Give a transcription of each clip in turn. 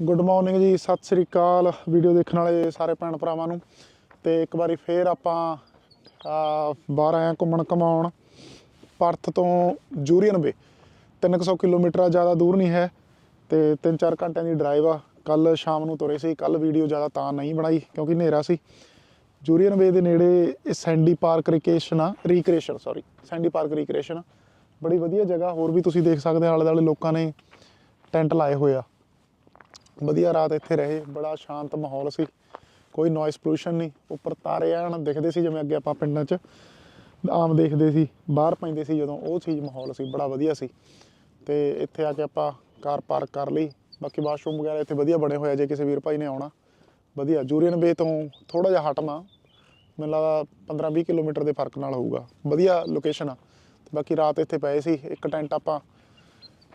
Good morning ਜੀ, ਸਤਿ ਸ੍ਰੀ ਅਕਾਲ। Video ਦੇਖਣ ਵਾਲੇ ਸਾਰੇ ਭੈਣ ਭਰਾਵਾਂ ਨੂੰ। ਤੇ ਇੱਕ ਵਾਰੀ ਫੇਰ ਆਪਾਂ ਬਾਹਰ ਆਏ ਹਾਂ ਘੁੰਮਣ ਕਮਾਉਣ ਪਰਥ ਤੋਂ ਜੂਰੀਅਨ ਵੇ 300 ਕਿਲੋਮੀਟਰ ਜ਼ਿਆਦਾ ਦੂਰ ਨਹੀਂ ਹੈ। ਤੇ 3-4 ਘੰਟਿਆਂ ਦੀ ਡਰਾਈਵ ਆ। ਕੱਲ ਸ਼ਾਮ ਨੂੰ ਤੁਰੇ ਸੀ ਕੱਲ ਵੀਡੀਓ ਜ਼ਿਆਦਾ ਤਾਂ ਨਹੀਂ ਬਣਾਈ, ਕਿਉਂਕਿ ਹਨੇਰਾ ਸੀ। ਜੂਰੀਅਨ ਵੇ ਦੇ ਨੇੜੇ ਇਹ ਸੈਂਡੀ ਪਾਰਕ ਰਿਕ੍ਰੀਏਸ਼ਨ ਆ recreation sorry Sandy park recreation ਬੜੀ ਵਧੀਆ ਜਗ੍ਹਾ, ਹੋਰ ਵੀ ਤੁਸੀਂ ਦੇਖ ਸਕਦੇ ਹੋ ਆਲੇ ਦੁਆਲੇ ਲੋਕਾਂ ਨੇ ਟੈਂਟ ਲਾਏ ਹੋਏ ਆ। ਵਧੀਆ ਰਾਤ ਇੱਥੇ ਰਹੇ, ਬੜਾ ਸ਼ਾਂਤ ਮਾਹੌਲ ਸੀ। ਕੋਈ ਨੋਇਸ ਪੋਲੂਸ਼ਨ ਨਹੀਂ, ਉੱਪਰ ਤਾਰੇ ਆਣ ਦਿਖਦੇ ਸੀ ਜਿਵੇਂ ਅੱਗੇ ਆਪਾਂ ਪਿੰਡਾਂ 'ਚ ਆਮ ਦੇਖਦੇ ਸੀ, ਬਾਹਰ ਪੈਂਦੇ ਸੀ ਜਦੋਂ, ਉਹ ਚੀਜ਼ ਮਾਹੌਲ ਸੀ, ਬੜਾ ਵਧੀਆ ਸੀ। ਤੇ ਇੱਥੇ ਆ ਕੇ ਆਪਾਂ ਕਾਰ ਪਾਰਕ ਕਰ ਲਈ, ਬਾਕੀ ਵਾਸ਼ਰੂਮ ਵਗੈਰਾ ਇੱਥੇ ਵਧੀਆ ਬਣੇ ਹੋਏ ਆ, ਜੇ ਕਿਸੇ ਵੀਰ ਭਾਈ ਨੇ ਆਉਣਾ। ਵਧੀਆ, ਜੂਰੀਅਨ ਵੇ ਤੋਂ ਥੋੜਾ ਜਿਹਾ ਹਟਵਾ ਮੈਨੂੰ ਲੱਗਦਾ 15-20 ਕਿਲੋਮੀਟਰ ਦੇ ਫ਼ਰਕ ਨਾਲ ਹੋਊਗਾ। ਵਧੀਆ ਲੋਕੇਸ਼ਨ ਆ। ਬਾਕੀ ਰਾਤ ਇੱਥੇ ਪਏ ਸੀ, ਇੱਕ ਟੈਂਟ ਆਪਾਂ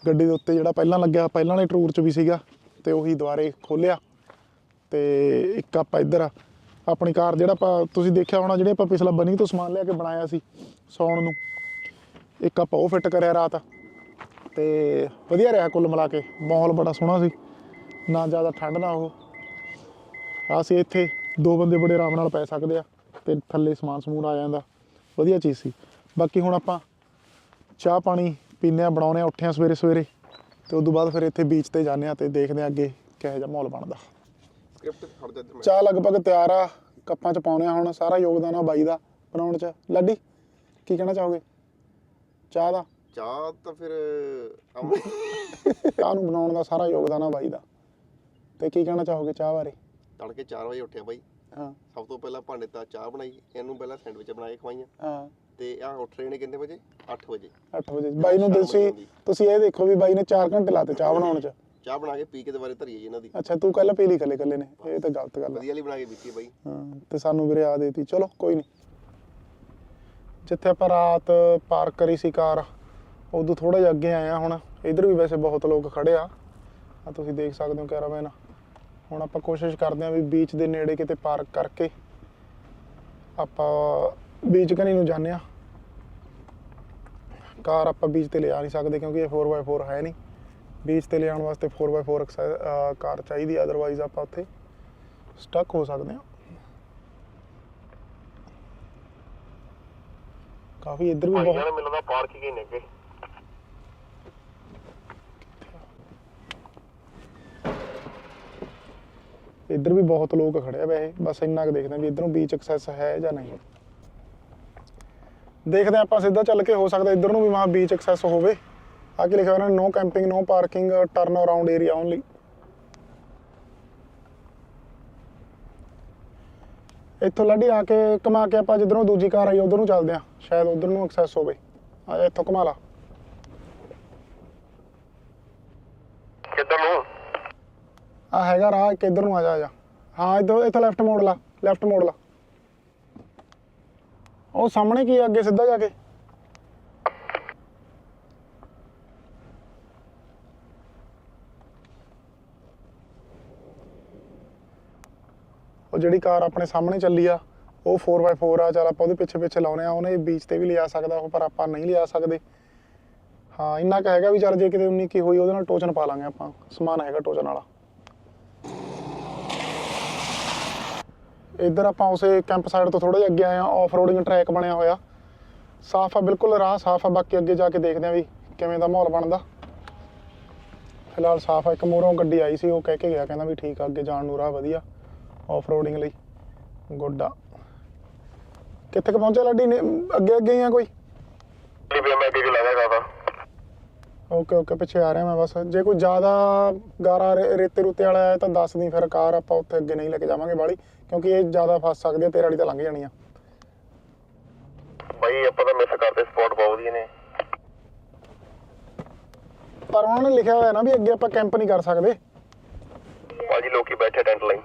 ਗੱਡੀ ਦੇ ਉੱਤੇ ਜਿਹੜਾ ਪਹਿਲਾਂ ਲੱਗਿਆ, ਪਹਿਲਾਂ ਵਾਲੇ ਟੂਰ 'ਚ ਵੀ ਸੀਗਾ। ਤੇ ਉਹੀ ਦੁਬਾਰੇ ਖੋਲਿਆ ਤੇ ਇੱਕ ਆਪਾਂ ਇੱਧਰ ਆ, ਆਪਣੀ ਕਾਰ ਜਿਹੜਾ ਆਪਾਂ ਤੁਸੀਂ ਦੇਖਿਆ ਹੋਣਾ, ਜਿਹੜੇ ਆਪਾਂ ਪਿਛਲਾ ਬਨੀ ਤੋਂ ਸਮਾਨ ਲਿਆ ਕੇ ਬਣਾਇਆ ਸੀ ਸੌਣ ਨੂੰ, ਇੱਕ ਆਪਾਂ ਉਹ ਫਿੱਟ ਕਰਿਆ ਰਾਤ। ਤੇ ਵਧੀਆ ਰਿਹਾ ਕੁੱਲ ਮਿਲਾ ਕੇ, ਮਾਹੌਲ ਬੜਾ ਸੋਹਣਾ ਸੀ, ਨਾ ਜ਼ਿਆਦਾ ਠੰਡ ਨਾ ਉਹ। ਅਸੀਂ ਇੱਥੇ ਦੋ ਬੰਦੇ ਬੜੇ ਆਰਾਮ ਨਾਲ ਪੈ ਸਕਦੇ ਆ ਤੇ ਥੱਲੇ ਸਮਾਨ ਸਮੂਨ ਆ ਜਾਂਦਾ, ਵਧੀਆ ਚੀਜ਼ ਸੀ। ਬਾਕੀ ਹੁਣ ਆਪਾਂ ਚਾਹ ਪਾਣੀ ਪੀਂਦੇ ਆ, ਬਣਾਉਂਦੇ ਆ ਉੱਠੇ ਆ ਸਵੇਰੇ ਸਵੇਰੇ ਤੇ ਉਦੋਂ ਬਾਅਦ ਫਿਰ ਇੱਥੇ ਬੀਚ ਤੇ ਜਾਂਦੇ ਆ ਤੇ ਦੇਖਦੇ ਆ ਅੱਗੇ ਕਿਹੋ ਜਿਹਾ ਮਾਹੌਲ ਬਣਦਾ। ਚਾਹ ਲਗਭਗ ਤਿਆਰ ਆ ਕੱਪਾਂ ਚ ਪਾਉਣੇ ਆ ਹੁਣ ਸਾਰਾ ਯੋਗਦਾਨ ਆ ਬਾਈ ਦਾ ਬਣਾਉਣ ਚ। ਲਾਡੀ ਕੀ ਕਹਿਣਾ ਚਾਹੋਗੇ? ਚਾਹ ਦਾ? ਚਾਹ ਤਾਂ ਫਿਰ ਚਾਹ ਨੂੰ ਬਣਾਉਣ ਦਾ ਸਾਰਾ ਯੋਗਦਾਨ ਆ ਬਾਈ ਦਾ। ਤੇ ਕੀ ਕਹਿਣਾ ਚਾਹੋਗੇ ਚਾਹ ਬਾਰੇ? ਤੜਕੇ 4 ਵਜੇ ਉੱਠਿਆ ਬਾਈ। ਹਾਂ। ਸਭ ਤੋਂ ਪਹਿਲਾਂ ਭਾਂਡੇ ਤਾਂ ਚਾਹ ਬਣਾਈ ਇਹਨੂੰ ਪਹਿਲਾਂ ਸੈਂਡਵਿਚ ਬਣਾ ਕੇ ਖਵਾਈਆਂ। ਹਾਂ। ਤੇ ਆ ਉੱਠ ਰਹੇ ਨੇ ਕਿੰਨੇ ਵਜੇ? 8 ਵਜੇ। 8 ਵਜੇ। ਬਾਈ ਨੂੰ ਤੁਸੀਂ ਤੁਸੀਂ ਇਹ ਦੇਖੋ ਵੀ ਬਾਈ ਨੇ 4 ਘੰਟੇ ਲਾਤੇ ਚਾਹ ਬਣਾਉਣ ਚ। ਚਾਹ ਬਣਾ ਕੇ ਪੀ ਕੇ ਦੁਬਾਰੇ ਧਰੀਏ ਜੀ ਇਹਨਾਂ ਦੀ। ਅੱਛਾ ਤੂੰ ਕੱਲ ਪੀ ਲਈ ਕੱਲੇ ਕੱਲੇ ਨੇ। ਇਹ ਤਾਂ ਗਲਤ ਗੱਲ ਵਧੀਆ ਲਈ ਬਣਾ ਕੇ ਪੀਤੀ ਬਾਈ। ਹਾਂ ਤੇ ਸਾਨੂੰ ਵੀਰੇ ਆ ਦੇਤੀ। ਚਲੋ ਕੋਈ ਨਹੀਂ। ਜਿੱਥੇ ਆਪਾਂ ਰਾਤ ਪਾਰਕ ਕਰੀ ਸੀ ਕਾਰ ਉਦੋਂ ਥੋੜਾ ਜਿਹਾ ਅੱਗੇ ਆਏ ਆ ਹੁਣ। ਇਧਰ ਵੀ ਵੈਸੇ ਬਹੁਤ ਲੋਕ ਖੜੇ ਆ। ਆ ਤੁਸੀਂ ਦੇਖ ਸਕਦੇ ਹੋ ਕੈਰਾਵੈਨ। ਹੁਣ ਆਪਾਂ ਕੋਸ਼ਿਸ਼ ਕਰਦੇ ਆ ਵੀ ਬੀਚ ਦੇ ਨੇੜੇ ਕਿਤੇ ਪਾਰਕ ਕਰਕੇ ਆਪਾਂ ਬੀਚ ਕਨੀ ਨੂੰ ਜਾਂਦੇ ਆ। ਕਾਰ ਆਪਾਂ ਬੀਚ ਤੇ ਲਿਆ ਨਹੀਂ ਸਕਦੇ ਕਿਉਂਕਿ ਇਹ 4x4 ਹੈ ਨਹੀਂ। ਬੀਚ ਤੇ ਲਿਆਉਣ ਵਾਸਤੇ 4x4 ਐਕਸਾ- ਅਹ ਕਾਰ ਚਾਹੀਦੀ ਅਦਰਵਾਈਜ਼ ਆਪਾਂ ਉੱਥੇ ਸਟਕ ਹੋ ਸਕਦੇ ਆ। ਕਾਫੀ ਇੱਧਰ ਵੀ ਬਹੁਤ ਮਿਲਦਾ ਪਾਰਕ ਹੀ ਨੇ ਅੱਗੇ ਇੱਧਰ ਵੀ ਬਹੁਤ ਲੋਕ ਖੜੇ ਆ ਵੈਸੇ। ਬਸ ਇੰਨਾ ਕੁ ਦੇਖਦੇ ਆ ਵੀ ਇੱਧਰੋਂ ਬੀਚ ਐਕਸੈਸ ਹੈ ਜਾਂ ਨਹੀਂ। ਦੇਖਦੇ ਆਪਾਂ ਸਿੱਧਾ ਚੱਲ ਕੇ ਹੋ ਸਕਦਾ ਇੱਧਰ ਨੂੰ ਵੀ ਮਾ ਬੀਚ ਐਕਸੈਸ ਹੋਵੇ। ਆ ਕੀ ਲਿਖਿਆ ਹੋਇਆ no camping no parking turn around area only ਇੱਥੋਂ ਲੱਡੀ ਆ ਕੇ ਕਮਾ ਕੇ ਆਪਾਂ ਜਿੱਧਰੋਂ ਦੂਜੀ ਕਾਰ ਆਈ ਉਧਰ ਨੂੰ ਚੱਲਦੇ ਆ ਸ਼ਾਇਦ ਉਧਰ ਨੂੰ ਐਕਸੈਸ ਹੋਵੇ। ਆ ਜਾ ਇੱਥੋਂ ਕਮਾ ਲਾ। ਕਿੱਧਰ ਨੂੰ? ਆ ਹੈਗਾ ਰਾਹ ਇੱਕ ਇੱਧਰ ਨੂੰ ਆ ਜਾ ਆ ਜਾ। ਹਾਂ ਇੱਧਰ ਇੱਥੋਂ ਲੈਫਟ ਮੋੜ ਲਾ ਲੈਫਟ ਮੋੜ ਲਾ। ਉਹ ਸਾਹਮਣੇ ਕੀ ਆ, ਅੱਗੇ ਸਿੱਧਾ ਜਾ ਕੇ। ਉਹ ਜਿਹੜੀ ਕਾਰ ਆਪਣੇ ਸਾਹਮਣੇ ਚੱਲੀ ਆ, ਉਹ 4x4 ਆ, ਚਲ ਆਪਾਂ ਉਹਦੇ ਪਿੱਛੇ ਪਿੱਛੇ ਲਾਉਨੇ ਆ, ਉਹਨੇ ਬੀਚ ਤੇ ਵੀ ਲਿਆ ਸਕਦਾ ਉਹ, ਪਰ ਆਪਾਂ ਨਹੀਂ ਲਿਆ ਸਕਦੇ। ਹਾਂ, ਇੰਨਾ ਕੁ ਹੈਗਾ ਵੀ ਚੱਲ ਜੇ ਕਿਤੇ 19 ਕੀ ਹੋਈ, ਉਹਦੇ ਨਾਲ ਟੋਚਨ ਪਾ ਲਾਂਗੇ ਆਪਾਂ, ਸਮਾਨ ਹੈਗਾ ਟੋਚਨ ਵਾਲਾ। ਇੱਧਰ ਆਪਾਂ ਉਸੇ ਕੈਂਪ ਸਾਈਡ ਤੋਂ ਥੋੜਾ ਜਿਹਾ ਅੱਗੇ ਆਏ ਆ ਆਫ ਰੋਡਿੰਗ ਟਰੈਕ ਬਣਿਆ ਹੋਇਆ। ਸਾਫ਼ ਆ, ਬਿਲਕੁਲ ਰਾਹ ਸਾਫ਼ ਆ, ਬਾਕੀ ਅੱਗੇ ਜਾ ਕੇ ਦੇਖਦੇ ਆ ਵੀ ਕਿਵੇਂ ਦਾ ਮਾਹੌਲ ਬਣਦਾ। ਫਿਲਹਾਲ ਸਾਫ਼ ਆ, ਇੱਕ ਮੋਰੋਂ ਗੱਡੀ ਆਈ ਸੀ, ਉਹ ਕਹਿ ਕੇ ਗਿਆ, ਕਹਿੰਦਾ ਵੀ ਠੀਕ ਆ, ਅੱਗੇ ਜਾਣ ਨੂੰ ਰਾਹ ਵਧੀਆ ਆਫ ਰੋਡਿੰਗ ਲਈ। ਗੁੱਡ ਆ। ਕਿੱਥੇ ਕੁ ਪਹੁੰਚਿਆ ਲੱਡੀ, ਨੇ ਅੱਗੇ ਅੱਗੇ ਹੀ ਆ ਕੋਈ? ਮੈਂ ਅੱਗੇ ਲਾਇਆ ਕਰਦਾ। ਓਕੇ ਓਕੇ ਪਿੱਛੇ ਆ ਰਿਹਾ ਮੈਂ ਬਸ। ਜੇ ਕੋਈ ਜ਼ਿਆਦਾ ਗਾਰਾ ਰੇ- ਰੇਤੇ ਰੁੱਤੇ ਵਾਲਾ ਹੈ ਤਾਂ ਦੱਸ ਦੀ ਫਿਰ ਕਾਰ ਆਪਾਂ ਉੱਥੇ ਅੱਗੇ ਨਹੀਂ ਲੈ ਕੇ ਜਾਵਾਂਗੇ ਬਾੜੀ ਕਿਉਂਕਿ ਇਹ ਜ਼ਿਆਦਾ ਫਸ ਸਕਦੀ ਹੈ ਤੇਰੇ ਵਾਲੀ ਤਾਂ ਲੰਘ ਜਾਣੀ ਆ। ਬਾਈ ਆਪਾਂ ਤਾਂ ਮਿਸ ਕਰਦੇ ਸਪੌਟ ਬਹੁਤ ਵਧੀਆ ਨੇ। ਪਰ ਉਹਨਾਂ ਨੇ ਲਿਖਿਆ ਹੋਇਆ ਨਾ ਵੀ ਅੱਗੇ ਆਪਾਂ ਕੈਂਪ ਨਹੀਂ ਕਰ ਸਕਦੇ। ਬਾਜੀ ਲੋਕੀ ਬੈਠੇ ਟੈਂਟ ਲਾਈ।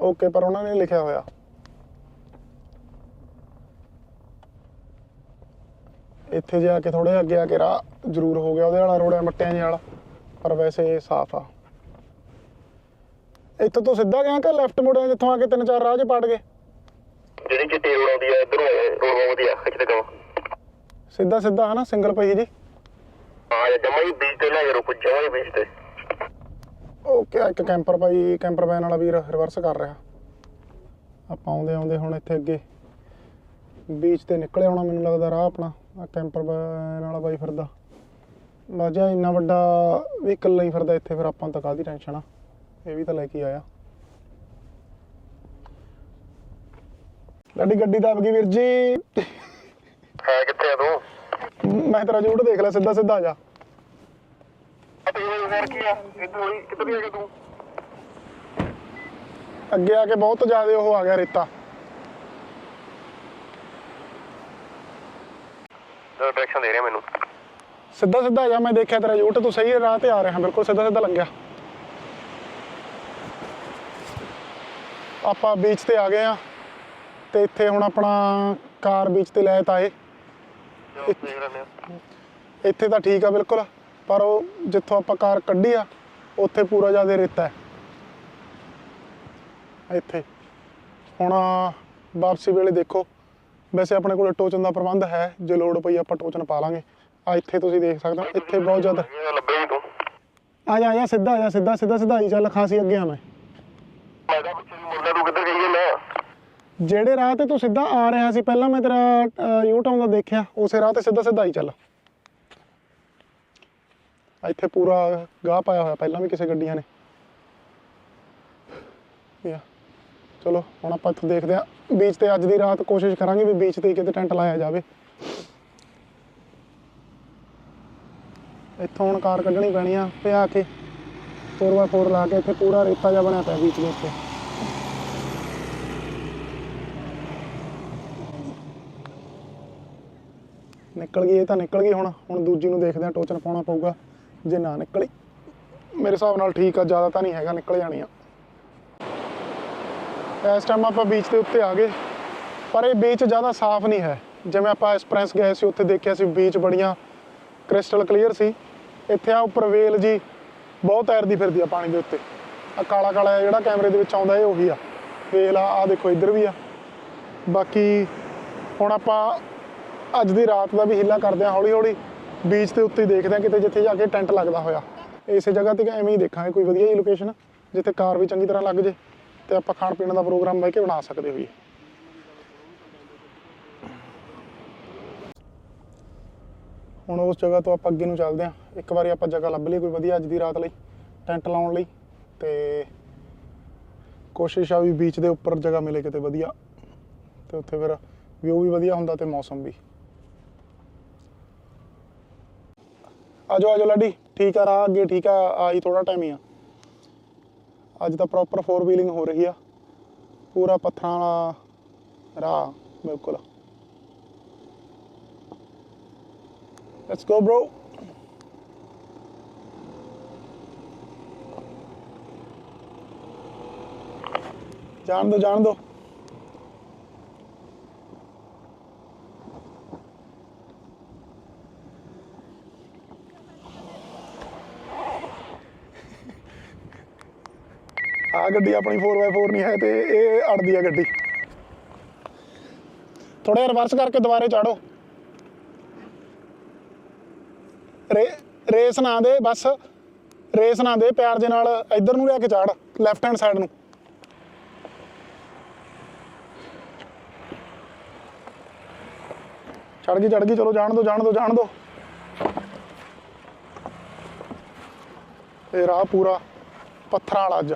ਓਕੇ ਪਰ ਉਹਨਾਂ ਨੇ ਲਿਖਿਆ ਹੋਇਆ। ਇੱਥੇ ਜਾ ਕੇ ਥੋੜੇ ਅੱਗੇ ਆ ਕੇ ਰਾਹ ਜ਼ਰੂਰ ਹੋ ਗਿਆ ਉਹਦੇ ਵਾਲਾ ਰੋਡ ਹੈ ਮੱਟਿਆਂ ਜਿਹੇ ਵਾਲਾ ਪਰ ਵੈਸੇ ਸਾਫ਼ ਆ। ਇੱਥੋਂ ਤੋਂ ਸਿੱਧਾ ਗਿਆ ਕਿ ਲੈਫਟ ਮੁੜਿਆ ਜਿੱਥੋਂ ਆ ਕੇ ਤਿੰਨ ਚਾਰ ਰਾਹ 'ਚ ਪੜ ਗਏ? ਜਿਹੜੀ ਚਿੱਟੀ ਰੋਡ ਆਉਂਦੀ ਆ ਇਧਰੋਂ ਰੋਡ ਵਧੀਆ ਖਿੱਚ ਤੇ ਸਿੱਧਾ ਸਿੱਧਾ ਹਨਾ ਸਿੰਗਲ ਪਹੀ ਜੀ? ਹਾਂ ਜਮਾ ਹੀ ਬੀਚ ਤੇ ਲੈ ਰੁਕ ਜਮਾ ਹੀ ਬੀਚ ਤੇ। ਓਕੇ ਇੱਕ ਕੈਂਪਰ ਭਾਈ ਕੈਂਪਰ ਵੈਨ ਵਾਲਾ ਵੀਰ ਰਿਵਰਸ ਕਰ ਰਿਹਾ। ਆਪਾਂ ਆਉਂਦੇ ਆਉਂਦੇ ਹੁਣ ਇੱਥੇ ਅੱਗੇ ਬੀਚ ਤੇ ਨਿਕਲੇ ਆਉਣਾ ਮੈਨੂੰ ਲੱਗਦਾ ਰਾਹ ਆਪਣਾ। ਆ ਕੈਂਪਰ ਵੈਨ ਵਾਲਾ ਬਾਈ ਫਿਰਦਾ। ਲਾਜਾ ਇੰਨਾ ਵੱਡਾ ਵਹੀਕਲ ਨਹੀਂ ਫਿਰਦਾ ਇੱਥੇ ਫਿਰ ਆਪਾਂ ਤਾਂ ਕਾਹਦੀ ਟੈਨਸ਼ਨ ਆ? ਇਹ ਵੀ ਤਾਂ ਲੈ ਕੇ ਆਇਆ। ਲੱਡੀ ਗੱਡੀ ਦਬ ਗਈ ਵੀਰ ਜੀ। ਹੈ ਕਿੱਥੇ ਆ ਤੂੰ? ਮੈਂ ਤੇਰਾ ਜੂਟ ਦੇਖ ਲਿਆ ਸਿੱਧਾ ਸਿੱਧਾ ਆ? ਜਾ ਵੀ ਅੱਗੇ ਆ ਕੇ ਬਹੁਤ ਜ਼ਿਆਦਾ ਉਹ ਆ ਗਿਆ ਰੇਤਾ। ਡਾਇਰੈਕਸ਼ਨ ਦੇ ਰਿਹਾ ਮੈਨੂੰ। ਸਿੱਧਾ ਸਿੱਧਾ ਜਾ ਮੈਂ ਦੇਖਿਆ ਤੇਰਾ ਜੂਟ ਤੂੰ ਸਹੀ ਰਾਹ ਤੇ ਆ ਰਿਹਾ ਬਿਲਕੁਲ ਸਿੱਧਾ ਸਿੱਧਾ ਲੰਘਿਆ। ਆਪਾਂ ਬੀਚ ਤੇ ਆ ਗਏ ਆ ਤੇ ਇੱਥੇ ਹੁਣ ਆਪਣਾ ਕਾਰ ਬੀਚ ਤੇ ਲੈ ਤਾਏ। ਇੱਥੇ ਤਾਂ ਠੀਕ ਆ ਬਿਲਕੁਲ ਪਰ ਉਹ ਜਿੱਥੋਂ ਆਪਾਂ ਕਾਰ ਕੱਢੀ ਆ ਉੱਥੇ ਪੂਰਾ ਜ਼ਿਆਦਾ ਰੇਤਾ ਹੈ। ਇੱਥੇ। ਹੁਣ ਵਾਪਸੀ ਵੇਲੇ ਦੇਖੋ। ਵੈਸੇ ਆਪਣੇ ਕੋਲ ਟੋਚਨ ਦਾ ਪ੍ਰਬੰਧ ਹੈ, ਜੇ ਲੋੜ ਪਈ ਆਪਾਂ ਟੋਚਨ ਪਾ ਲਾਂਗੇ। ਆ ਇੱਥੇ ਤੁਸੀਂ ਦੇਖ ਸਕਦੇ ਹੋ, ਇੱਥੇ ਬਹੁਤ ਜ਼ਿਆਦਾ। ਆ ਜਾ ਆ ਜਾ, ਸਿੱਧਾ ਆ ਜਾ, ਸਿੱਧਾ ਸਿੱਧਾ ਸਿੱਧਾ ਹੀ ਚੱਲ ਖਾਸੀ ਅੱਗੇ ਆ ਮੈਂ। ਜਿਹੜੇ ਰਾਹ ਤੇ ਤੂੰ ਸਿੱਧਾ ਆ ਰਿਹਾ ਸੀ, ਪਹਿਲਾਂ ਮੈਂ ਤੇਰਾ ਯੂਟਿਊਬ ਦਾ ਦੇਖਿਆ, ਉਸੇ ਰਾਹ ਤੇ ਸਿੱਧਾ ਸਿੱਧਾ ਹੀ ਚੱਲ। ਇੱਥੇ ਪੂਰਾ ਗਾਹ ਪਾਇਆ ਹੋਇਆ, ਪਹਿਲਾਂ ਵੀ ਕਿਸੇ ਗੱਡੀਆਂ ਨੇ। ਯਾ। ਚਲੋ, ਹੁਣ ਆਪਾਂ ਇੱਥੋਂ ਦੇਖਦੇ ਆ ਬੀਚ ਤੇ ਅੱਜ ਦੀ ਰਾਤ ਕੋਸ਼ਿਸ਼ ਕਰਾਂਗੇ ਵੀ ਬੀਚ ਤੇ ਕਿਤੇ ਟੈਂਟ ਲਾਇਆ ਜਾਵੇ। ਇੱਥੋਂ ਹੁਣ ਕਾਰ ਕੱਢਣੀ ਪੈਣੀ ਆ, ਪਿਆ ਕੇ 4x4 ਲਾ ਕੇ ਇੱਥੇ ਪੂਰਾ ਰੇਤਾ ਜਿਹਾ ਬਣਿਆ ਪਿਆ ਬੀਚ ਦੇ ਉੱਤੇ। ਨਿਕਲ ਗਈ, ਇਹ ਤਾਂ ਨਿਕਲ ਗਈ ਹੁਣ। ਹੁਣ ਦੂਜੀ ਨੂੰ ਦੇਖਦੇ ਆ ਟੋਚਨ ਪਾਉਣਾ ਪਊਗਾ। ਜੇ ਨਾ ਨਿਕਲੀ, ਮੇਰੇ ਹਿਸਾਬ ਨਾਲ ਠੀਕ ਆ, ਜ਼ਿਆਦਾ ਤਾਂ ਨਹੀਂ ਹੈਗਾ, ਨਿਕਲ ਜਾਣੀ ਆ। ਇਸ ਟਾਈਮ ਆਪਾਂ ਬੀਚ ਦੇ ਉੱਤੇ ਆ ਗਏ। ਪਰ ਇਹ ਬੀਚ ਜ਼ਿਆਦਾ ਸਾਫ਼ ਨਹੀਂ ਹੈ। ਜਿਵੇਂ ਆਪਾਂ ਐਕਸਪ੍ਰੈਸ ਗਏ ਸੀ, ਉੱਥੇ ਦੇਖਿਆ ਸੀ ਬੀਚ ਬੜੀਆਂ ਕ੍ਰਿਸਟਲ ਕਲੀਅਰ ਸੀ। ਇੱਥੇ ਆ ਉੱਪਰ ਵੇਲ ਜੀ ਬਹੁਤ ਤੈਰਦੀ ਫਿਰਦੀ ਆ ਪਾਣੀ ਦੇ ਉੱਤੇ। ਆ ਕਾਲਾ ਕਾਲਾ ਜਿਹੜਾ ਕੈਮਰੇ ਦੇ ਵਿੱਚ ਆਉਂਦਾ, ਇਹ ਉਹੀ ਆ। ਵੇਲ ਆ ਆ ਦੇਖੋ, ਇੱਧਰ ਵੀ ਆ। ਬਾਕੀ ਹੁਣ ਆਪਾਂ ਅੱਜ ਦੀ ਰਾਤ ਦਾ ਵੀ ਹਿੱਲਾ ਕਰਦੇ ਹਾਂ ਹੌਲੀ ਹੌਲੀ ਬੀਚ ਦੇ ਉੱਤੇ ਹੀ ਦੇਖਦੇ ਹਾਂ ਕਿਤੇ ਜਿੱਥੇ ਜਾ ਕੇ ਟੈਂਟ ਲੱਗਦਾ ਹੋਇਆ। ਇਸੇ ਜਗ੍ਹਾ ਤੇ ਐਵੇਂ ਹੀ ਦੇਖਾਂਗੇ, ਕੋਈ ਵਧੀਆ ਜੀ ਲੋਕੇਸ਼ਨ ਜਿੱਥੇ ਕਾਰ ਵੀ ਚੰਗੀ ਤਰ੍ਹਾਂ ਲੱਗ ਜੇ। ਤੇ ਆਪਾਂ ਖਾਣ ਪੀਣ ਦਾ ਪ੍ਰੋਗਰਾਮ ਬਹਿ ਕੇ ਬਣਾ ਸਕਦੇ ਹੋਈਏ। ਹੁਣ ਉਸ ਜਗ੍ਹਾ ਤੋਂ ਆਪਾਂ ਅੱਗੇ ਨੂੰ ਚੱਲਦੇ ਹਾਂ। ਇੱਕ ਵਾਰੀ ਆਪਾਂ ਜਗ੍ਹਾ ਲੱਭ ਲਈ ਕੋਈ ਵਧੀਆ ਅੱਜ ਦੀ ਰਾਤ ਲਈ, ਟੈਂਟ ਲਾਉਣ ਲਈ ਤੇ ਕੋਸ਼ਿਸ਼ ਆ ਵੀ ਬੀਚ ਦੇ ਉੱਪਰ ਜਗ੍ਹਾ ਮਿਲੇ ਕਿਤੇ ਵਧੀਆ ਤੇ ਉੱਥੇ ਫਿਰ ਵਿਊ ਵੀ ਵਧੀਆ ਹੁੰਦਾ ਤੇ ਮੌਸਮ ਵੀ। ਆਜੋ ਆਜੋ ਲਾਡੀ, ਠੀਕ ਆ, ਰਾਹ ਅੱਗੇ ਠੀਕ ਆ ਆਈ ਥੋੜਾ ਟਾਈਮ ਹੀ ਆ। ਅੱਜ ਤਾਂ ਪ੍ਰੋਪਰ ਫੋਰ ਵੀਲਿੰਗ ਹੋ ਰਹੀ ਆ। ਪੂਰਾ ਪੱਥਰਾਂ ਵਾਲਾ ਰਾਹ, ਬਿਲਕੁਲ। ਲੈਟਸ ਗੋ ਬ੍ਰੋ ਜਾਣ ਦੋ ਜਾਣ ਦੋ। ਗੱਡੀ ਆਪਣੀ 4x4 ਨਹੀਂ ਹੈ ਤੇ ਇਹ ਅੜਦੀ ਆ ਗੱਡੀ। ਥੋੜਾ ਰਿਵਰਸ ਕਰਕੇ ਦੁਬਾਰੇ ਚਾੜੋ। ਰੇ ਰੇਸ ਨਾ ਦੇ, ਬਸ। ਰੇਸ ਨਾ ਦੇ, ਪਿਆਰ ਦੇ ਨਾਲ ਇੱਧਰ ਨੂੰ ਲਿਆ ਕੇ ਚਾੜ ਲੈਫਟ ਹੈਂਡ ਸਾਈਡ ਨੂੰ। ਚੜ ਗਈ ਚੜ ਗਈ, ਚਲੋ ਜਾਣ ਦੋ ਜਾਣ ਦੋ ਜਾਣ ਦੋ। ਇਹ ਰਾਹ ਪੂਰਾ ਪੱਥਰਾਂ ਵਾਲਾ ਅੱਜ।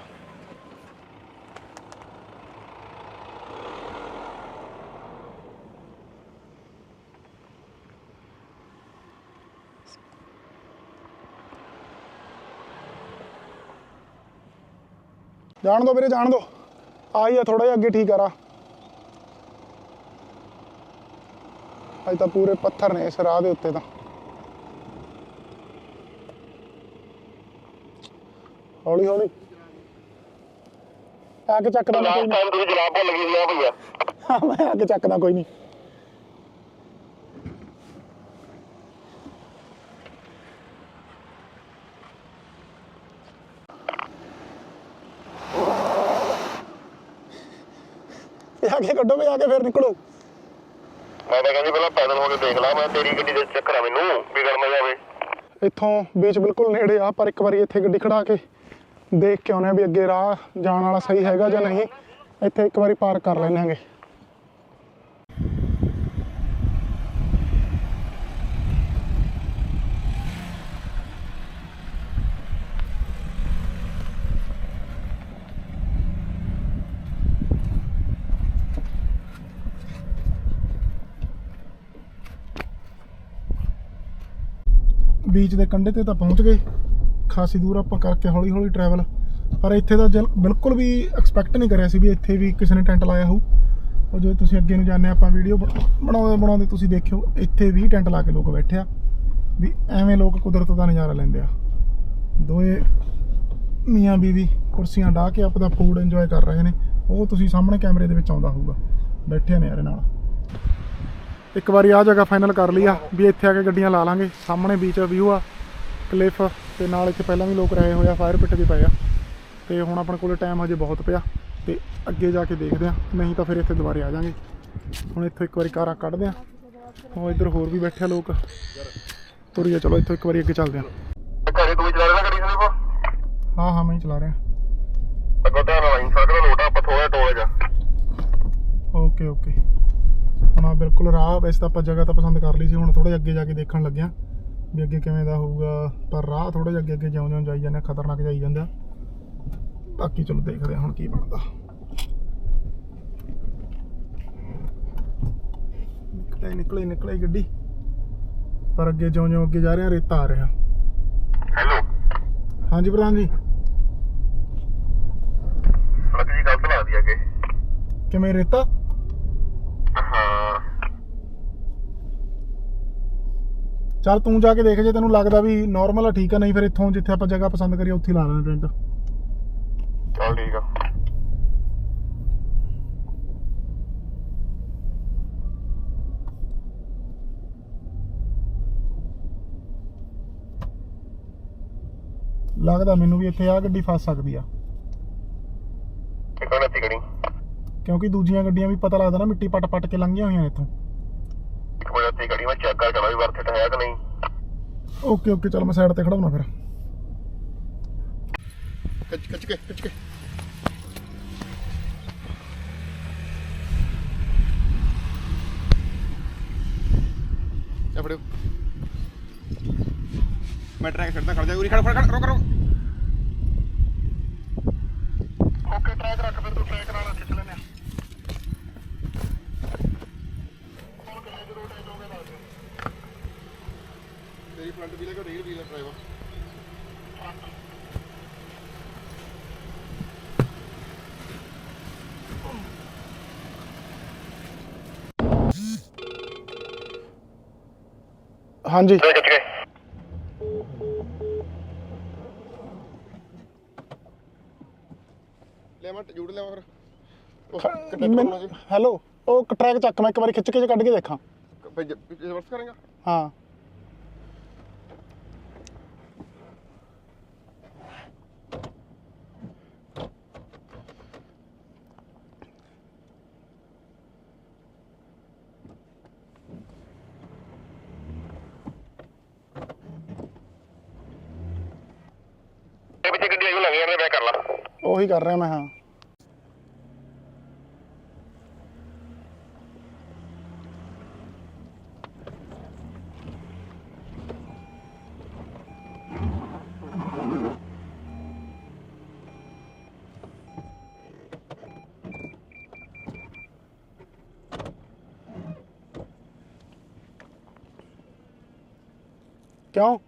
ਜਾਣ ਦੋ ਵੀਰੇ ਜਾਣ ਦੋ। ਆਈ ਆ ਥੋੜਾ ਜਿਹਾ ਅੱਗੇ ਠੀਕ ਆ ਅੱਜ ਤਾਂ ਪੂਰੇ ਪੱਥਰ ਨੇ ਇਸ ਰਾਹ ਦੇ ਉੱਤੇ ਤਾਂ। ਹੌਲੀ ਹੌਲੀ। ਆ ਕੇ ਚੱਕਦਾ ਮੈਂ ਕੋਈ ਲਾਸਟ ਟਾਈਮ ਤੁਸੀਂ ਜਨਾਬ ਭੁੱਲ ਗਈ ਸੀ ਆ ਭਈਆ ਹਾਂ ਮੈਂ ਆ ਕੇ ਚੱਕਦਾ ਕੋਈ ਨਹੀਂ ਆ ਕੇ ਕੱਢੋ ਵੀ ਆ ਕੇ ਫਿਰ ਨਿਕਲੋ। ਮੈਂ ਤਾਂ ਕਹਿੰਦੀ ਪਹਿਲਾਂ ਪੈਦਲ ਹੋ ਕੇ ਦੇਖ ਲਾ ਮੈਂ ਤੇਰੀ ਗੱਡੀ ਦੇ ਚੱਕਰ ਆ ਮੈਨੂੰ ਵਿਗੜ ਨਾ ਜਾਵੇ। ਇੱਥੋਂ ਬੀਚ ਬਿਲਕੁਲ ਨੇੜੇ ਆ ਪਰ ਇੱਕ ਵਾਰੀ ਇੱਥੇ ਗੱਡੀ ਖੜਾ ਕੇ ਦੇਖ ਕੇ ਆਉਂਦੇ ਆ ਵੀ ਅੱਗੇ ਰਾਹ ਜਾਣ ਵਾਲਾ ਸਹੀ ਹੈਗਾ ਜਾਂ ਨਹੀਂ। ਇੱਥੇ ਇੱਕ ਵਾਰੀ ਪਾਰ ਕਰ ਲੈਣਾਂਗੇ ਬੀਚ ਦੇ ਕੰਢੇ ਤੇ ਤਾਂ ਪਹੁੰਚ ਗਏ। ਖਾਸੀ ਦੂਰ ਆਪਾਂ ਕਰਕੇ ਹੌਲੀ ਹੌਲੀ ਟਰੈਵਲ ਪਰ ਇੱਥੇ ਤਾਂ ਜਲ- ਬਿਲਕੁਲ ਵੀ ਐਕਸਪੈਕਟ ਨਹੀਂ ਕਰਿਆ ਸੀ ਵੀ ਇੱਥੇ ਵੀ ਕਿਸੇ ਨੇ ਟੈਂਟ ਲਾਇਆ ਹੋਊ। ਉਹ ਜੇ ਤੁਸੀਂ ਅੱਗੇ ਨੂੰ ਜਾਂਦੇ ਆਪਾਂ ਵੀਡੀਓ ਬਣਾਉਂਦੇ ਬਣਾਉਂਦੇ ਤੁਸੀਂ ਦੇਖਿਓ, ਇੱਥੇ ਵੀ ਟੈਂਟ ਲਾ ਕੇ ਲੋਕ ਬੈਠੇ ਆ। ਵੀ ਐਵੇਂ ਲੋਕ ਕੁਦਰਤ ਦਾ ਨਜ਼ਾਰਾ ਲੈਂਦੇ ਆ। ਦੋਏ ਮੀਆਂ ਬੀਵੀ ਕੁਰਸੀਆਂ ਢਾ ਕੇ ਆਪਦਾ ਫੂਡ ਇੰਜੋਏ ਕਰ ਰਹੇ ਨੇ। ਉਹ ਤੁਸੀਂ ਸਾਹਮਣੇ ਕੈਮਰੇ ਦੇ ਵਿੱਚ ਆਉਂਦਾ ਹੋਊਗਾ। ਬੈਠੇ ਨੇ ਯਾਰੇ ਨਾਲ। ਇੱਕ ਵਾਰੀ ਆ ਜਗ੍ਹਾ ਫਾਈਨਲ ਕਰ ਲਈ ਆ ਵੀ ਇੱਥੇ ਆ ਕੇ ਗੱਡੀਆਂ ਲਾ ਲਾਂਗੇ। ਸਾਹਮਣੇ ਬੀਚ ਵਿਊ ਆ ਕਲਿਫ ਤੇ ਨਾਲ ਇੱਥੇ ਪਹਿਲਾਂ ਵੀ ਲੋਕ ਰਹੇ ਹੋਏ ਆ ਫਾਇਰ ਪਿੱਟ ਵੀ ਪਏ ਆ। ਤੇ ਹੁਣ ਆਪਣੇ ਕੋਲੇ ਟਾਈਮ ਹਜੇ ਬਹੁਤ ਪਿਆ ਤੇ ਅੱਗੇ ਜਾ ਕੇ ਦੇਖਦੇ ਆ ਨਹੀਂ ਤਾਂ ਫਿਰ ਇੱਥੇ ਦੁਬਾਰੇ ਆ ਜਾਾਂਗੇ। ਹੁਣ ਇੱਥੋਂ ਇੱਕ ਵਾਰੀ ਕਾਰਾਂ ਕੱਢਦੇ ਆ। ਉਹ ਇੱਧਰ ਹੋਰ ਵੀ ਬੈਠੇ ਆ ਲੋਕ। ਤੁਰੀਏ ਚਲੋ ਇੱਥੋਂ ਇੱਕ ਵਾਰੀ ਅੱਗੇ ਚੱਲਦੇ ਆ। ਘਰੇ ਤੂੰ ਚਲਾ ਰਿਹਾ ਗੱਡੀ ਸੁਣੀ ਹਾਂ ਹਾਂ ਮੈਂ ਹੀ ਚਲਾ ਰਿਹਾ। ਅੱਗੋਂ ਧਿਆਨ ਨਾਲ ਆਈ ਸੜਕ ਦਾ ਲੋਟ ਆ ਆਪਾਂ ਥੋੜਾ ਟੋਲ ਜਾ ਓਕੇ ਓਕੇ ਹੁਣ ਆ ਬਿਲਕੁਲ ਰਾਹ ਵੈਸੇ ਤਾਂ ਆਪਾਂ ਜਗ੍ਹਾ ਤਾਂ ਪਸੰਦ ਕਰ ਲਈ ਸੀ ਹੁਣ ਥੋੜਾ ਅੱਗੇ ਜਾ ਕੇ ਦੇਖਣ ਲੱਗਿਆ। ਵੀ ਅੱਗੇ ਕਿਵੇਂ ਦਾ ਹੋਊਗਾ ਪਰ ਰਾਹ ਥੋੜਾ ਜਿਹਾ ਅੱਗੇ ਅੱਗੇ ਜਿਉਂ ਜਿਉਂ ਜਾਈ ਜਾਂਦੇ ਖਤਰਨਾਕ ਜਾਈ ਜਾਂਦਾ ਬਾਕੀ ਚਲੋ ਦੇਖਦੇ ਹਾਂ ਹੁਣ ਕੀ ਬਣਦਾ। ਨਿਕਲੇ ਨਿਕਲੇ ਨਿਕਲੇ ਗੱਡੀ। ਪਰ ਅੱਗੇ ਜਿਉਂ ਜਿਉਂ ਅੱਗੇ ਜਾ ਰਹੇ ਆ ਰੇਤਾ ਆ ਰਿਹਾ। ਹੈਲੋ ਹਾਂਜੀ ਪ੍ਰਧਾਨ ਜੀ। ਸੜਕ ਜੀ ਗਲਤ ਲਾ ਦੀ ਅੱਗੇ। ਕਿਵੇਂ ਰੇਤਾ ਹਾਂ ਚੱਲ ਤੂੰ ਜਾ ਕੇ ਦੇਖ ਜੇ ਤੈਨੂੰ ਲੱਗਦਾ ਵੀ ਨਾਰਮਲ ਆ ਠੀਕ ਆ ਨਹੀਂ ਫਿਰ ਇੱਥੋਂ ਜਿੱਥੇ ਆਪਾਂ ਜਗ੍ਹਾ ਪਸੰਦ ਕਰੀਏ ਉੱਥੇ ਹੀ ਲਾ ਲੈਣਾ ਟੈਂਟ ਚੱਲ ਠੀਕ ਆ। ਲੱਗਦਾ ਮੈਨੂੰ ਵੀ ਇੱਥੇ ਆ ਗੱਡੀ ਫਸ ਸਕਦੀ ਆ। ਕਰੀ ਕਿਉਂਕਿ ਦੂਜੀਆਂ ਗੱਡੀਆਂ ਵੀ ਪਤਾ ਲੱਗਦਾ ਨਾ ਮਿੱਟੀ ਪੱਟ ਪੱਟ ਕੇ ਲੰਘੀਆਂ ਹੋਈਆਂ ਨੇ ਇੱਥੋਂ। ਇੱਕ ਮਿੰਟ ਤੀ ਕਰੀ ਮੈਂ ਚੈੱਕ ਕਰ ਕਰਾਂ ਵੀ ਵਰਥ ਇਟ ਹੈ ਕਿ ਨਹੀਂ। ਓਕੇ ਓਕੇ ਚਲ ਮੈਂ ਸਾਈਡ ਤੇ ਖੜਾਉਣਾ ਫਿਰ। ਖਿੱਚ ਖਿੱਚ ਕੇ ਖਿੱਚ ਕੇ। ਫੜਿਓ। ਮੈਂ ਟਰੈਕ ਛੱਡਦਾ ਖੜ ਜਾ ਉਰੀ ਖੜ ਫੜ ਖੜ ਰੁਕ ਰੁਕ ਓਕੇ ਟਰੈਕ ਰੱਖ ਫਿਰ ਤੂੰ ਟਰੈਕ ਨਾਲ ਖਿੱਚ ਲੈਨੇ ਆ ਤੇਰੀ ਫਰੰਟ ਵੀਲ ਹੈ ਕਿ ਰੀਅਰ ਵੀਲ ਹੈ ਡਰਾਈਵਰ ਹਾਂਜੀ ਖਿੱਚ ਕੇ ਲੈ ਮੈਂ ਜੂੜ ਲਿਆ ਫਿਰ ਉਹ ਕਿੱਥੇ ਕਰਨਾ ਜੀ ਹੈਲੋ ਉਹ ਟਰੈਕ ਚੱਕ ਮੈਂ ਇੱਕ ਵਾਰੀ ਖਿੱਚ ਕੇ ਜੇ ਕੱਢ ਕੇ ਦੇਖਾਂ ਫਿਰ ਪਿੱਛੇ ਗੱਡੀ ਆਈ ਲੱਗ ਜਾਂਦੇ ਮੈਂ ਕਰ ਲਾ। ਉਹੀ ਕਰ ਰਿਹਾ ਮੈਂ ਹਾਂ। ਕਿਉਂ?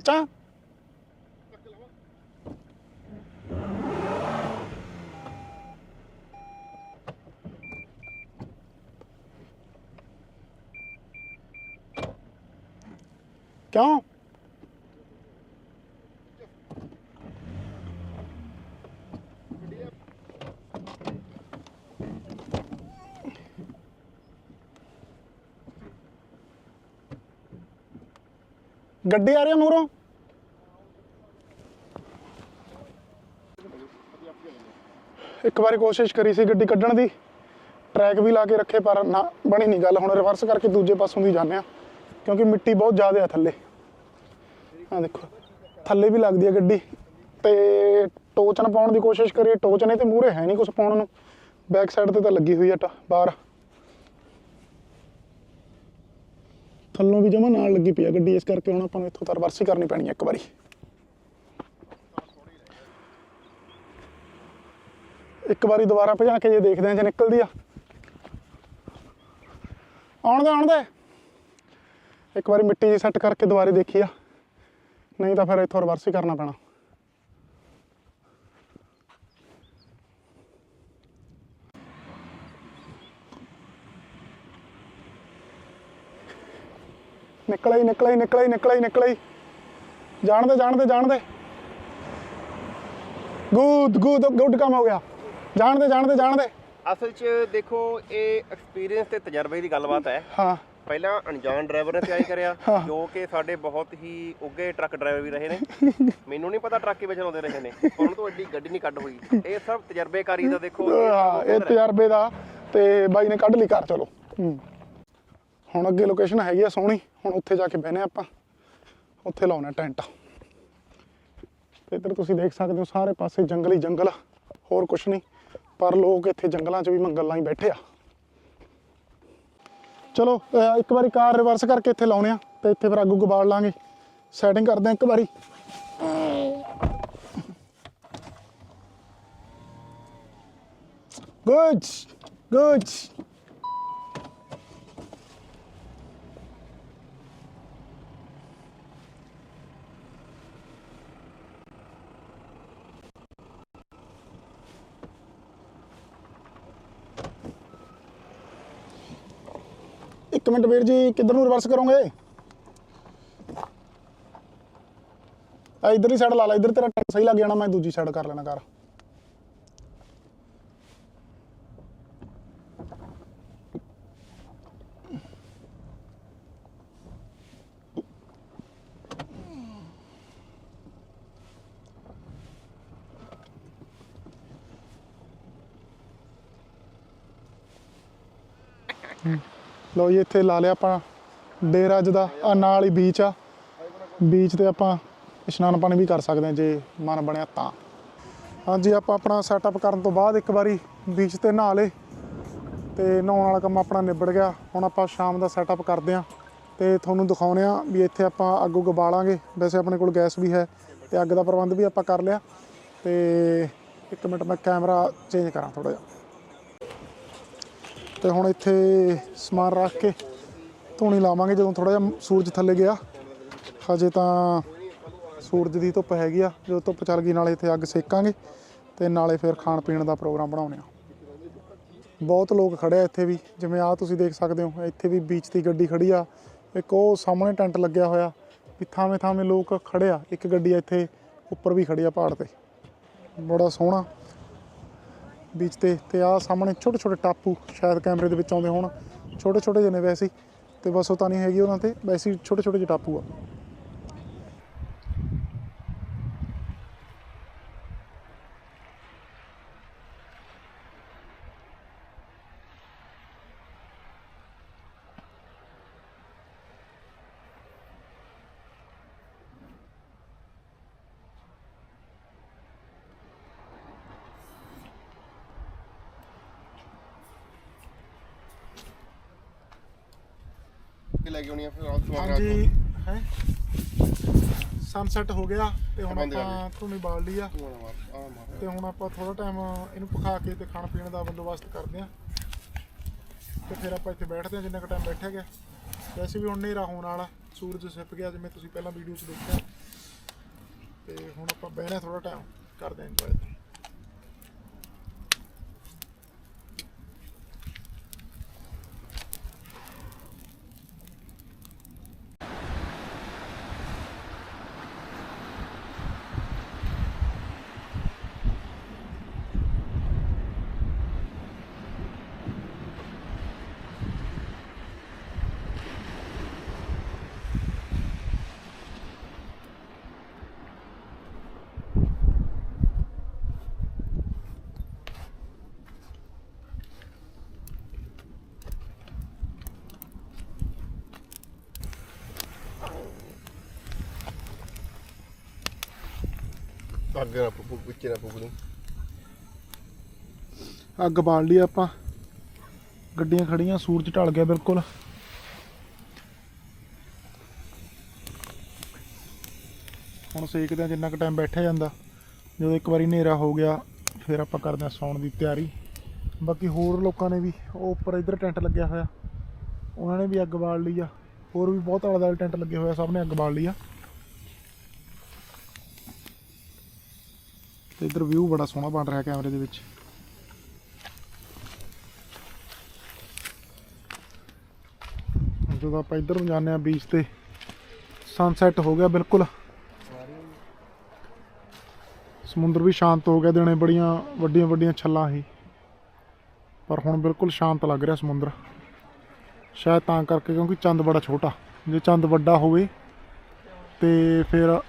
escucha? ¿Qué? ਗੱਡੀ ਆ ਰਹੀ ਆ ਮੂਹਰੋਂ? ਇੱਕ ਵਾਰੀ ਕੋਸ਼ਿਸ਼ ਕਰੀ ਸੀ ਗੱਡੀ ਕੱਢਣ ਦੀ। ਟਰੈਕ ਵੀ ਲਾ ਕੇ ਰੱਖੇ, ਪਰ ਨਾ, ਬਣੀ ਨਹੀਂ ਗੱਲ। ਹੁਣ ਰਿਵਰਸ ਕਰਕੇ ਦੂਜੇ ਪਾਸੋਂ ਦੀ ਜਾਂਦੇ ਆ, ਕਿਉਂਕਿ ਮਿੱਟੀ ਬਹੁਤ ਜ਼ਿਆਦਾ ਆ ਥੱਲੇ। ਆ ਦੇਖੋ, ਥੱਲੇ ਵੀ ਲੱਗਦੀ ਆ ਗੱਡੀ। ਤੇ ਟੋਚਨ ਪਾਉਣ ਦੀ ਕੋਸ਼ਿਸ਼ ਕਰੀਏ। ਟੋਚਨ ਇਹ ਤੇ ਮੂਹਰੇ ਹੈ ਨਹੀਂ ਕੁਝ ਪਾਉਣ ਨੂੰ। ਬੈਕ ਸਾਈਡ ਤੇ ਤਾਂ ਲੱਗੀ ਹੋਈ ਆ ਟ- ਬਾਹਰ। ਥੱਲੋਂ ਵੀ ਜਮਾ ਨਾਲ ਲੱਗੀ ਪਈ ਆ ਗੱਡੀ, ਇਸ ਕਰਕੇ ਹੁਣ ਆਪਾਂ ਨੂੰ ਇੱਥੋਂ ਤਾਂ ਰਿਵਰਸ ਕਰਨੀ ਪੈਣੀ ਆ ਇੱਕ ਵਾਰੀ। ਇੱਕ ਵਾਰੀ ਦੁਬਾਰਾ ਭਜਾ ਕੇ ਜੇ ਦੇਖਦੇ ਆ ਜੇ ਨਿਕਲਦੀ ਆ। ਆਉਣ ਦੇ ਆਉਣ ਦੇ। ਇੱਕ ਵਾਰੀ ਮਿੱਟੀ ਜੀ ਸੈੱਟ ਕਰਕੇ ਦੁਬਾਰੇ ਦੇਖੀ ਆ। ਨਹੀਂ ਤਾਂ ਫਿਰ ਇੱਥੋਂ ਰਿਵਰਸ ਹੀ ਕਰਨਾ ਪੈਣਾ। ਨਿਕਲਿਆ ਹੀ ਨਿਕਲਿਆ ਹੀ ਨਿਕਲਿਆ ਹੀ ਨਿਕਲਿਆ ਹੀ ਨਿਕਲਿਆ ਹੀ। ਜਾਣਦੇ ਜਾਣਦੇ ਜਾਣਦੇ। ਗੁੱਡ ਗੁੱਡ ਗੁੱਡ ਕੰਮ ਹੋ ਗਿਆ। ਜਾਣਦੇ ਜਾਣਦੇ ਜਾਣਦੇ। ਅਸਲ 'ਚ ਦੇਖੋ ਇਹ ਐਕਸਪੀਰੀਅੰਸ ਤੇ ਤਜਰਬੇ ਦੀ ਗੱਲਬਾਤ ਹੈ। ਹਾਂ। ਪਹਿਲਾਂ ਅਣਜਾਣ ਡਰਾਈਵਰ ਨੇ ਤਿਆਰੀ ਕਰਿਆ। ਜੋ ਕਿ ਸਾਡੇ ਬਹੁਤ ਹੀ ਉੱਗੇ ਟਰੱਕ ਡਰਾਈਵਰ ਵੀ ਰਹੇ ਨੇ। ਮੈਨੂੰ ਨਹੀਂ ਪਤਾ ਟਰੱਕ ਕਿਵੇਂ ਚਲਾਉਂਦੇ ਰਹੇ ਨੇ। ਹੁਣ ਤੋਂ ਐਡੀ ਗੱਡੀ ਨਹੀਂ ਕੱਢ ਹੋਈ। ਇਹ ਸਭ ਤਜਰਬੇਕਾਰੀ ਦਾ ਦੇਖੋ ਇਹ ਹਾਂ ਇਹ ਤਜਰਬੇ ਦਾ ਤੇ ਬਾਈ ਨੇ ਕੱਢ ਲਈ ਕਰ ਚਲੋ। ਹੂੰ। ਹੁਣ ਅੱਗੇ ਲੋਕੇਸ਼ਨ ਹੈਗੀ ਆ ਸੋਹਣੀ, ਹੁਣ ਉੱਥੇ ਜਾ ਕੇ ਬਹਿਨੇ ਆਪਾਂ। ਉੱਥੇ ਲਾਉਣਾ ਟੈਂਟ। ਤੇ ਇੱਧਰ ਤੁਸੀਂ ਦੇਖ ਸਕਦੇ ਹੋ ਸਾਰੇ ਪਾਸੇ ਜੰਗਲ ਹੀ ਜੰਗਲ, ਹੋਰ ਕੁਛ ਨਹੀਂ। ਪਰ ਲੋਕ ਇੱਥੇ ਜੰਗਲਾਂ 'ਚ ਵੀ ਮੰਗਲ ਲਾਈ ਬੈਠੇ ਆ। ਚਲੋ ਇੱਕ ਵਾਰੀ ਕਾਰ ਰਿਵਰਸ ਕਰਕੇ ਇੱਥੇ ਲਾਉਣੇ ਆ ਤੇ ਇੱਥੇ ਫਿਰ ਅੱਗੂ ਗਬਾੜ ਲਾਂਗੇ। ਸੈਟਿੰਗ ਕਰਦੇ ਆ ਇੱਕ ਵਾਰੀ। ਗੁੱਡ ਗੁੱਡ ਇੱਕ ਮਿੰਟ ਵੀਰ ਜੀ, ਕਿੱਧਰ ਨੂੰ ਰਿਵਰਸ ਕਰੋਗੇ? ਆ ਇਧਰਲੀ ਸਾਈਡ ਲਾ ਲੈ, ਇਧਰ ਤੇਰਾ ਟਾਈਮ ਸਹੀ ਲੱਗ ਜਾਣਾ, ਮੈਂ ਦੂਜੀ ਸਾਈਡ ਕਰ ਲੈਣਾ ਕਰ ਲਓ ਜੀ, ਇੱਥੇ ਲਾ ਲਿਆ ਆਪਾਂ ਡੇਰਾ ਅੱਜ ਦਾ ਆ ਨਾਲ ਹੀ ਬੀਚ ਆ। ਬੀਚ ਤੇ ਆਪਾਂ ਇਸ਼ਨਾਨ ਪਾਣੀ ਵੀ ਕਰ ਸਕਦੇ ਹਾਂ, ਜੇ ਮਨ ਬਣਿਆ ਤਾਂ। ਹਾਂਜੀ, ਆਪਾਂ ਆਪਣਾ ਸੈਟਅਪ ਕਰਨ ਤੋਂ ਬਾਅਦ ਇੱਕ ਵਾਰੀ ਬੀਚ ਤੇ ਨਹਾ ਲੇ ਤੇ ਨਹਾਉਣ ਵਾਲਾ ਕੰਮ ਆਪਣਾ ਨਿਬੜ ਗਿਆ। ਹੁਣ ਆਪਾਂ ਸ਼ਾਮ ਦਾ ਸੈਟਅਪ ਕਰਦੇ ਹਾਂ ਤੇ ਤੁਹਾਨੂੰ ਦਿਖਾਉਣੇ ਆ ਵੀ ਇੱਥੇ ਆਪਾਂ ਅੱਗ ਉੱਗ ਵੈਸੇ ਆਪਣੇ ਕੋਲ ਗੈਸ ਵੀ ਹੈ ਤੇ ਅੱਗ ਦਾ ਪ੍ਰਬੰਧ ਵੀ ਆਪਾਂ ਕਰ ਲਿਆ। ਤੇ ਇੱਕ ਮਿੰਟ ਮੈਂ ਕੈਮਰਾ ਚੇਂਜ ਕਰਾਂ ਥੋੜਾ ਜਿਹਾ। ਤੇ ਹੁਣ ਇੱਥੇ ਸਮਾਨ ਰੱਖ ਕੇ ਧੂਣੀ ਲਾਵਾਂਗੇ, ਜਦੋਂ ਥੋੜਾ ਜਿਹਾ ਸੂਰਜ ਥੱਲੇ ਗਿਆ। ਹਜੇ ਤਾਂ ਸੂਰਜ ਦੀ ਧੁੱਪ ਹੈਗੀ ਆ, ਜਦੋਂ ਧੁੱਪ ਚੱਲ ਗਈ ਨਾਲੇ ਇੱਥੇ ਅੱਗ ਸੇਕਾਂਗੇ ਤੇ ਨਾਲੇ ਫਿਰ ਖਾਣ ਪੀਣ ਦਾ ਪ੍ਰੋਗਰਾਮ ਬਣਾਉਣੇ ਆ। ਬਹੁਤ ਲੋਕ ਖੜੇ ਆ ਇੱਥੇ ਵੀ, ਜਿਵੇਂ ਆ ਤੁਸੀਂ ਦੇਖ ਸਕਦੇ ਹੋ, ਇੱਥੇ ਵੀ ਬੀਚ ਦੀ ਗੱਡੀ ਖੜੀ ਆ। ਇੱਕ ਉਹ ਸਾਹਮਣੇ ਟੈਂਟ ਲੱਗਿਆ ਹੋਇਆ, ਵੀ ਥਾਵੇਂ ਥਾਵੇਂ ਲੋਕ ਖੜੇ ਆ, ਇੱਕ ਗੱਡੀ ਇੱਥੇ ਉੱਪਰ ਵੀ ਖੜੀ ਆ ਪਹਾੜ ਤੇ। ਬੜਾ ਸੋਹਣਾ ਬੀਚ ਤੇ ਤੇ ਆ ਸਾਹਮਣੇ ਛੋਟੇ ਛੋਟੇ ਟਾਪੂ ਸ਼ਾਇਦ ਕੈਮਰੇ ਦੇ ਵਿੱਚ ਆਉਂਦੇ ਹੋਣ। ਛੋਟੇ ਛੋਟੇ ਜਿਹੇ ਨੇ ਵੈਸੇ ਹੀ, ਤੇ ਬਸ ਉਹ ਤਾਂ ਨਹੀਂ ਹੈਗੀ ਉਹਨਾਂ ਤੇ। ਵੈਸੇ ਹੀ ਛੋਟੇ ਛੋਟੇ ਜਿਹੇ ਟਾਪੂ ਆ। ਕਿ ਲੈ ਕੇ ਆਉਣੀ ਆ ਫਿਰ ਰਾਤ ਹਾਂਜੀ ਹੈ? ਸਨਸੈਟ ਹੋ ਗਿਆ ਤੇ ਹੁਣ ਬੰਦ ਕਰ ਆਪਾਂ ਧੂਣੀ ਬਾਲ ਲਈ ਆ। ਤੇ ਹੁਣ ਆਪਾਂ ਥੋੜਾ ਟਾਈਮ ਇਹਨੂੰ ਪਕਾ ਕੇ ਤੇ ਖਾਣ ਪੀਣ ਦਾ ਬੰਦੋਬਸਤ ਕਰਦੇ ਆ। ਤੇ ਫਿਰ ਆਪਾਂ ਇੱਥੇ ਬੈਠਦੇ ਆ ਜਿੰਨਾ ਕੁ ਟਾਈਮ ਬੈਠਿਆ ਗਿਆ। ਵੈਸੇ ਵੀ ਹੁਣ ਹਨੇਰਾ ਹੋਣ ਵਾਲਾ ਸੂਰਜ ਛਿਪ ਗਿਆ ਜਿਵੇਂ ਤੁਸੀਂ ਪਹਿਲਾਂ ਵੀਡੀਓ 'ਚ ਦੇਖਿਆ। ਤੇ ਹੁਣ ਆਪਾਂ ਬਹਿਣਾ ਥੋੜਾ ਟਾਈਮ ਕਰਦੇ ਆ ਇੰਜੋਏ ਅੱਗ ਨਾ ਵਿੱਚ ਨਾ ਫੁੱਕ ਲਈ ਅੱਗ ਬਾਲ ਲਈ ਆਪਾਂ। ਗੱਡੀਆਂ ਖੜੀਆਂ ਸੂਰਜ ਢਲ ਗਿਆ ਬਿਲਕੁਲ। ਹੁਣ ਸੇਕਦੇ ਆ ਜਿੰਨਾ ਕੁ ਟਾਈਮ ਬੈਠਿਆ ਜਾਂਦਾ, ਜਦੋਂ ਇੱਕ ਵਾਰੀ ਹਨੇਰਾ ਹੋ ਗਿਆ, ਫਿਰ ਆਪਾਂ ਕਰਦੇ ਆ ਸੌਣ ਦੀ ਤਿਆਰੀ। ਬਾਕੀ ਹੋਰ ਲੋਕਾਂ ਨੇ ਵੀ, ਉਹ ਉੱਪਰ ਇਧਰ ਟੈਂਟ ਲੱਗਿਆ ਹੋਇਆ। ਉਹਨਾਂ ਨੇ ਵੀ ਅੱਗ ਬਾਲ ਲਈ ਆ। ਹੋਰ ਵੀ ਬਹੁਤ ਆਲੇ ਦੁਆਲੇ ਟੈਂਟ ਲੱਗੇ ਹੋਇਆ ਸਭ ਨੇ ਅੱਗ ਬਾਲ ਲਈ ਆ। ਤੇ ਇਧਰ ਵਿਊ ਬੜਾ ਸੋਹਣਾ ਬਣ ਰਿਹਾ ਕੈਮਰੇ ਦੇ ਵਿੱਚ। ਜਦੋਂ ਆਪਾਂ ਇੱਧਰ ਨੂੰ ਜਾਂਦੇ ਆ ਬੀਚ ਤੇ ਸਨਸੈਟ ਹੋ ਗਿਆ ਬਿਲਕੁਲ। ਸਮੁੰਦਰ ਵੀ ਸ਼ਾਂਤ ਹੋ ਗਿਆ, ਦਿਨੇ ਬੜੀਆਂ ਵੱਡੀਆਂ ਵੱਡੀਆਂ ਛੱਲਾਂ ਸੀ। ਪਰ ਹੁਣ ਬਿਲਕੁਲ ਸ਼ਾਂਤ ਲੱਗ ਰਿਹਾ ਸਮੁੰਦਰ। ਸ਼ਾਇਦ ਤਾਂ ਕਰਕੇ ਕਿਉਂਕਿ ਚੰਦ ਬੜਾ ਛੋਟਾ। ਜੇ ਚੰਦ ਵੱਡਾ ਹੋਵੇ ਤੇ ਫਿਰ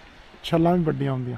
ਛੱਲਾਂ ਵੀ ਵੱਡੀਆਂ ਹੁੰਦੀਆਂ।